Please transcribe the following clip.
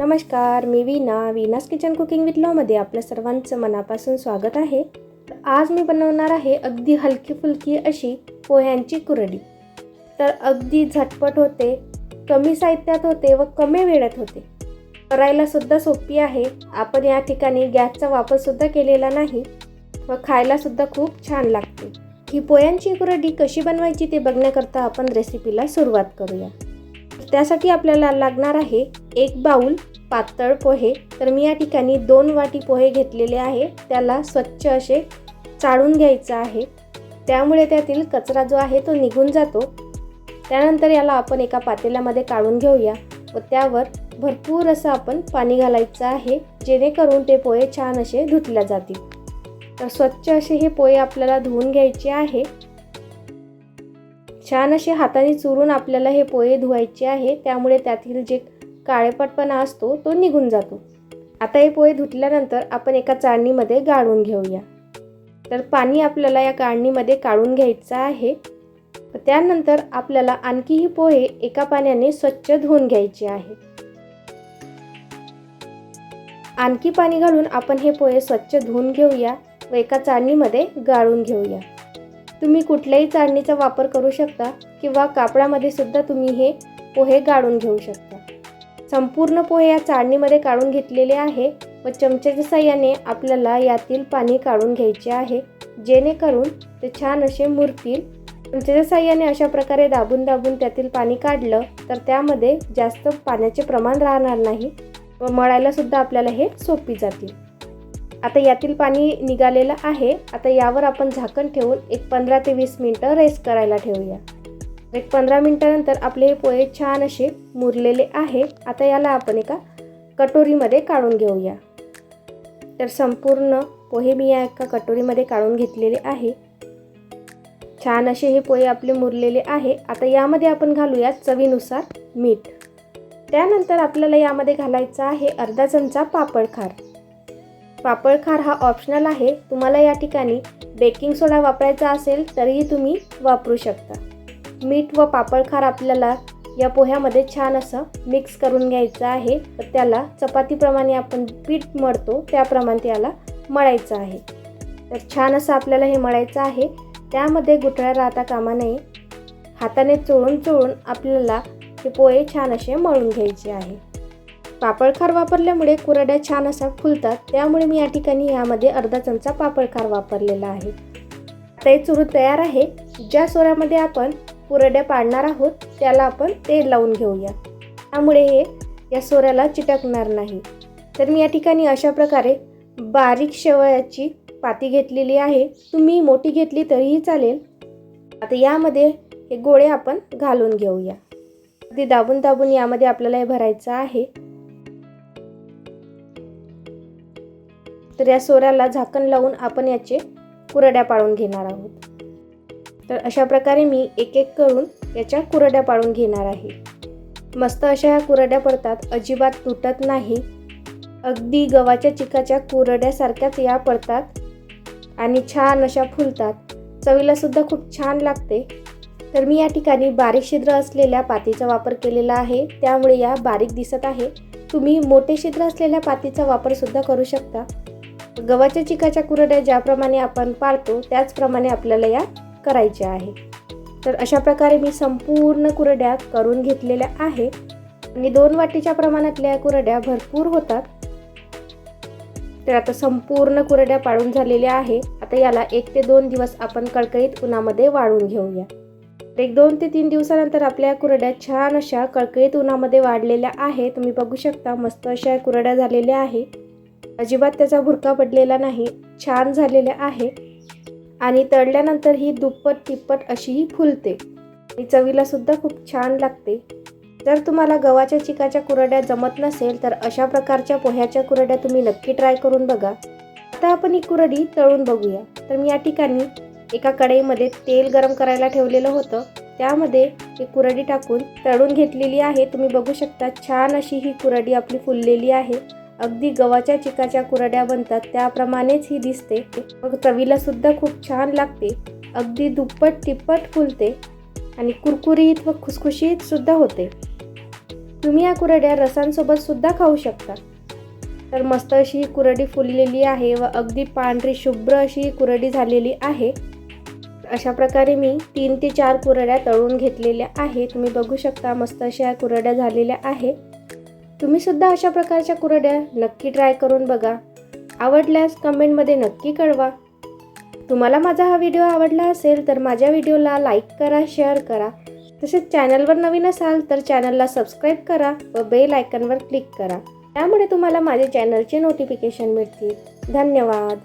नमस्कार मी Veena Veena's kitchen cooking with लॉमध्ये आपल्या सर्वांचं मनापासून स्वागत आहे. आज मी बनवणार आहे अगदी हलकी फुलकी अशी पोह्यांची कुरडी. तर अगदी झटपट होते कमी साहित्यात होते व कमी वेळात होते. करायलासुद्धा सोपी आहे. आपण या ठिकाणी गॅसचा वापरसुद्धा केलेला नाही व खायलासुद्धा खूप छान लागते. ही पोह्यांची कुरडी कशी बनवायची ते बघण्याकरता आपण रेसिपीला सुरुवात करूया. त्यासाठी आपल्याला लागणार आहे एक बाऊल पातळ पोहे. तर मी या ठिकाणी दोन वाटी पोहे घेतलेले आहे. त्याला स्वच्छ असे चाळून घ्यायचं आहे. त्यामुळे त्यातील कचरा जो आहे तो निघून जातो. त्यानंतर याला आपण एका पातेल्यामध्ये काढून घेऊया. व त्यावर भरपूर असं आपण पाणी घालायचं आहे जेणेकरून ते पोहे छान असे धुतल्या जातील. तर स्वच्छ असे हे पोहे आपल्याला धुवून घ्यायचे आहे. छान असे हाताने चुरून आपल्याला हे पोहे धुवायचे आहे. त्यामुळे त्यातील जे काळेपटपणा असतो तो निघून जातो. आता हे पोहे धुतल्यानंतर आपण एका चाळणीमध्ये गाळून घेऊया. तर पाणी आपल्याला या काढणीमध्ये काढून घ्यायचं आहे. त्यानंतर आपल्याला आणखीही पोहे एका पाण्याने स्वच्छ धुवून घ्यायचे आहे. आणखी पाणी घालून आपण हे पोहे स्वच्छ धुवून घेऊया व एका चाळणीमध्ये गाळून घेऊया. तुम्ही कुठल्याही चाळणीचा वापर करू शकता किंवा कापडामध्ये सुद्धा तुम्ही हे पोहे गाळून घेऊ शकता. संपूर्ण पोहे या चाळणीमध्ये काढून घेतलेले आहे व चमच्याच्या साह्याने आपल्याला यातील पाणी काढून घ्यायचे आहे जेणेकरून ते छान असे मुरतील. चमच्याच्या साह्याने अशा प्रकारे दाबून दाबून त्यातील पाणी काढलं तर त्यामध्ये जास्त पाण्याचे प्रमाण राहणार नाही व मळायला सुद्धा आपल्याला हे सोपी जातील. आता यातील पाणी निघालेलं आहे. आता यावर आपण झाकण ठेवून एक पंधरा ते वीस मिनटं रेस्ट करायला ठेवूया. एक पंधरा मिनटानंतर आपले हे पोहे छान असे मुरलेले आहे. आता याला आपण एका कटोरीमध्ये काढून घेऊया. तर संपूर्ण पोहे मी या एका कटोरीमध्ये काढून घेतलेले आहे. छान असे हे पोहे आपले मुरलेले आहे. आता यामध्ये आपण घालूया चवीनुसार मीठ. त्यानंतर आपल्याला यामध्ये घालायचा आहे अर्धा चमचा पापड खार. पापड खार हा ऑप्शनल आहे. तुम्हाला या ठिकाणी बेकिंग सोडा वापरायचा असेल तरीही तुम्ही वापरू शकता. मीठ व पापड खार आपल्याला या पोह्यामध्ये छान असं मिक्स करून घ्यायचं आहे. तर त्याला चपातीप्रमाणे आपण पीठ मळतो त्याप्रमाणे त्याला मळायचं आहे. तर छान असं आपल्याला हे मळायचं आहे. त्यामध्ये गुठळ्या राहता कामा नये. हाताने चोळून चोळून आपल्याला हे पोहे छान असे मळून घ्यायचे आहे. पापडखार वापरल्यामुळे कुरड्या छान असा फुलतात. त्यामुळे मी या ठिकाणी यामध्ये अर्धा चमचा पापडखार वापरलेला आहे. ते चुरू तयार आहे. ज्या सोऱ्यामध्ये आपण कुरड्या पाडणार आहोत त्याला आपण तेल लावून घेऊया. त्यामुळे हे या सोऱ्याला चिटकणार नाही. तर मी या ठिकाणी अशा प्रकारे बारीक शेवयाची पाती घेतलेली आहे. तुम्ही मोठी घेतली तरीही चालेल. आता यामध्ये हे गोळे आपण घालून घेऊया. अगदी दाबून दाबून यामध्ये आपल्याला हे भरायचं आहे. तर या सोऱ्याला झाकण लावून आपण याचे कुरड्या पाळून घेणार आहोत. तर अशा प्रकारे मी एक एक करून याच्या कुरड्या पाळून घेणार आहे. मस्त अशा ह्या कुरड्या पडतात अजिबात तुटत नाही. अगदी गव्हाच्या चिकाच्या कुरड्यासारख्याच या पडतात आणि छान अशा फुलतात. चवीलासुद्धा खूप छान लागते. तर मी या ठिकाणी बारीक छिद्र असलेल्या पातीचा वापर केलेला आहे. त्यामुळे या बारीक दिसत आहे. तुम्ही मोठे छिद्र असलेल्या पातीचा वापरसुद्धा करू शकता. गव्हाच्या चिकाच्या कुरड्या ज्याप्रमाणे आपण पाळतो त्याचप्रमाणे आपल्याला या करायच्या आहे तर अशा प्रकारे मी संपूर्ण कुरड्या करून घेतलेल्या आहे आणि दोन वाटीच्या प्रमाणातल्या कुरड्या भरपूर होतात. तर आता संपूर्ण कुरड्या पाळून झालेल्या आहे आता याला एक ते दोन दिवस आपण कळकळीत उन्हामध्ये वाळून घेऊया. एक दोन ते तीन दिवसानंतर आपल्या कुरड्या छान अशा कळकळीत उन्हामध्ये वाढलेल्या आहे तुम्ही बघू शकता मस्त अशा कुरड्या झालेल्या आहे अजिबात त्याचा भुरका पडलेला नाही छान झालेला आहे. आणि तळल्यानंतर ही दुप्पट तिप्पट अशीही फुलते. आणि चवीला सुद्धा खूप छान लागते. जर तुम्हाला गव्हाच्या चिकाच्या कुरड्या जमत नसेल तर अशा प्रकारच्या पोह्याच्या कुरड्या तुम्ही नक्की ट्राय करून बघा. आता आपण ही कुरडी तळून बघूया. तर मी या ठिकाणी एका कढईमध्ये तेल गरम करायला ठेवलेलं होतं. त्यामध्ये ही कुरडी टाकून तळून घेतलेली आहे. तुम्ही बघू शकता छान अशी ही कुरडी आपली फुललेली आहे. अगदी गव्हाच्या चिकाच्या कुरड्या बनतात त्याप्रमाणेच ही दिसते. मग चवीला सुद्धा खूप छान लागते. अगदी दुप्पट तिप्पट फुलते आणि कुरकुरीत व खुसखुशीत सुद्धा होते. तुम्ही या कुरड्या रसांसोबत सुद्धा खाऊ शकता. तर मस्त अशी ही कुरडी फुललेली आहे व अगदी पांढरी शुभ्र अशी ही कुरडी झालेली आहे. अशा प्रकारे मी तीन ते चार कुरड्या तळून घेतलेल्या आहे तुम्ही बघू शकता मस्त अशा कुरड्या झालेल्या आहे तुम्हीसुद्धा अशा प्रकारच्या कुरड्या नक्की ट्राय करून बघा. आवडल्यास कमेंटमध्ये नक्की कळवा. तुम्हाला माझा हा व्हिडिओ आवडला असेल तर माझ्या व्हिडिओला लाईक करा शेअर करा. तसेच चॅनलवर नवीन असाल तर चॅनलला सबस्क्राईब करा व बेल आयकनवर क्लिक करा. त्यामुळे तुम्हाला माझे चॅनलचे नोटिफिकेशन मिळतील. धन्यवाद.